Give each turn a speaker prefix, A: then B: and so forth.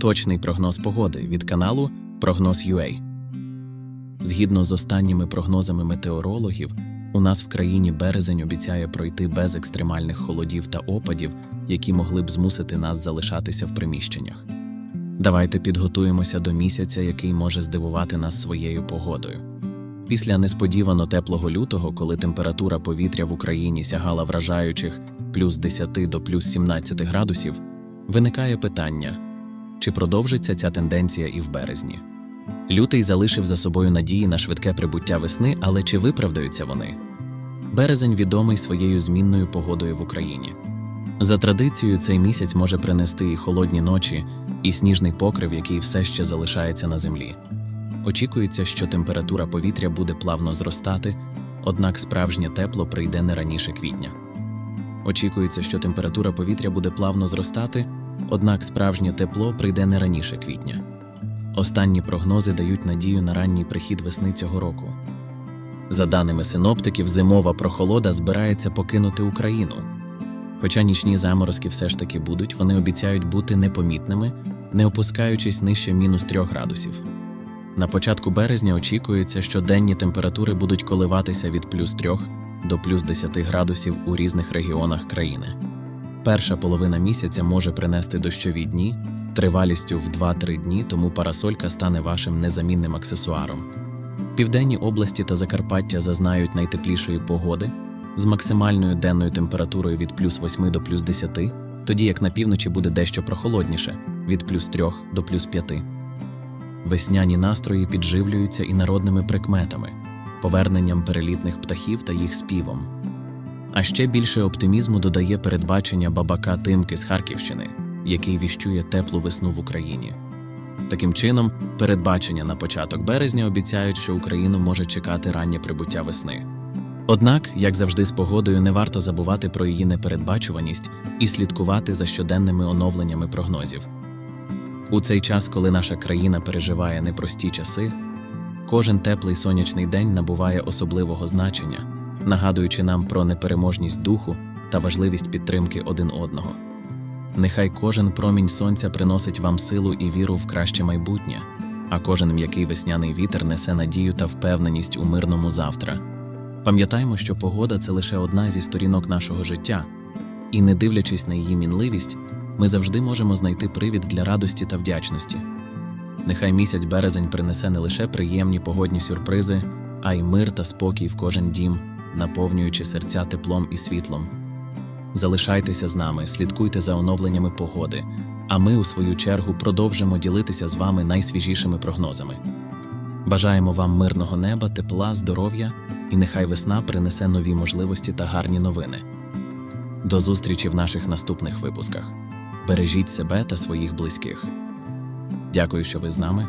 A: Точний прогноз погоди від каналу Прогноз.UA. Згідно з останніми прогнозами метеорологів, у нас в країні березень обіцяє пройти без екстремальних холодів та опадів, які могли б змусити нас залишатися в приміщеннях. Давайте підготуємося до місяця, який може здивувати нас своєю погодою. Після несподівано теплого лютого, коли температура повітря в Україні сягала вражаючих плюс 10 до плюс 17 градусів, виникає питання, чи продовжиться ця тенденція і в березні. Лютий залишив за собою надії на швидке прибуття весни, але чи виправдаються вони? Березень відомий своєю змінною погодою в Україні. За традицією, цей місяць може принести і холодні ночі, і сніжний покрив, який все ще залишається на землі. Очікується, що температура повітря буде плавно зростати, однак справжнє тепло прийде не раніше квітня. Очікується, що температура повітря буде плавно зростати, однак справжнє тепло прийде не раніше квітня. Останні прогнози дають надію на ранній прихід весни цього року. За даними синоптиків, зимова прохолода збирається покинути Україну. Хоча нічні заморозки все ж таки будуть, вони обіцяють бути непомітними, не опускаючись нижче мінус 3 градусів. На початку березня очікується, що денні температури будуть коливатися від плюс 3 до плюс 10 градусів у різних регіонах країни. Перша половина місяця може принести дощові дні тривалістю в 2-3 дні, тому парасолька стане вашим незамінним аксесуаром. Південні області та Закарпаття зазнають найтеплішої погоди з максимальною денною температурою від плюс 8 до плюс 10, тоді як на півночі буде дещо прохолодніше від плюс 3 до плюс 5. Весняні настрої підживлюються і народними прикметами, поверненням перелітних птахів та їх співом. А ще більше оптимізму додає передбачення бабака Тимки з Харківщини, який віщує теплу весну в Україні. Таким чином, передбачення на початок березня обіцяють, що Україну може чекати раннє прибуття весни. Однак, як завжди, з погодою не варто забувати про її непередбачуваність і слідкувати за щоденними оновленнями прогнозів. У цей час, коли наша країна переживає непрості часи, кожен теплий сонячний день набуває особливого значення, нагадуючи нам про непереможність духу та важливість підтримки один одного. Нехай кожен промінь сонця приносить вам силу і віру в краще майбутнє, а кожен м'який весняний вітер несе надію та впевненість у мирному завтра. Пам'ятаймо, що погода це лише одна зі сторінок нашого життя, і, не дивлячись на її мінливість, ми завжди можемо знайти привід для радості та вдячності. Нехай місяць березень принесе не лише приємні погодні сюрпризи, а й мир та спокій в кожен дім, наповнюючи серця теплом і світлом. Залишайтеся з нами, слідкуйте за оновленнями погоди, а ми, у свою чергу, продовжимо ділитися з вами найсвіжішими прогнозами. Бажаємо вам мирного неба, тепла, здоров'я і нехай весна принесе нові можливості та гарні новини. До зустрічі в наших наступних випусках. Бережіть себе та своїх близьких. Дякую, що ви з нами.